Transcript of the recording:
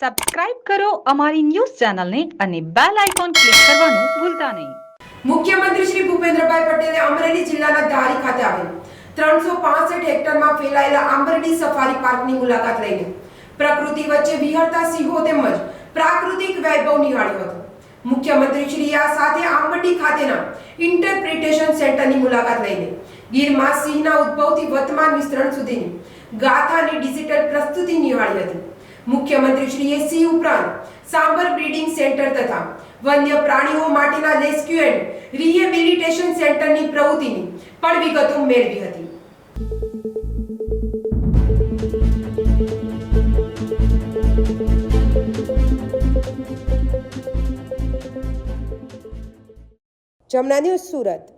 Subscribe કરો અમારી news ચેનલને અને બેલ આઇકોન ક્લિક કરવાનું ભૂલતા નહીં. મુખ્યમંત્રી શ્રી ભૂપેન્દ્રભાઈ પટેલે અમરેલી જિલ્લાના ધારી ખાતે આવેલ ત્રણસો પાસઠ હેક્ટરમાં ફેલાયેલા આંબરડી સફારી પાર્કની મુલાકાત લઈને પ્રકૃતિ વચ્ચે વિહરતા સિંહો તેમજ પ્રાકૃતિક વૈભવ નિહાળ્યો હતો. મુખ્યમંત્રી શ્રી આ સાથે આંબરડી ખાતેના ઇન્ટરપ્રિટેશન સેન્ટરની મુલાકાત લઈને ગીરમાં સિંહના ઉદ્ભવથી વર્તમાન વિસ્તરણ સુધીની ગાથાની ડિજિટલ પ્રસ્તુતિ નિહાળી હતી. મુખ્યમંત્રી શ્રીએ સી ઉપરાંત સાંભર બ્રીડિંગ સેન્ટર તથા વન્ય પ્રાણીઓ માટેના રેસ્ક્યુ એન્ડ રિહેબિલિટેશન સેન્ટરની પ્રવૃત્તિની પણ વિગતો મેળવી હતી. જમના સુરત.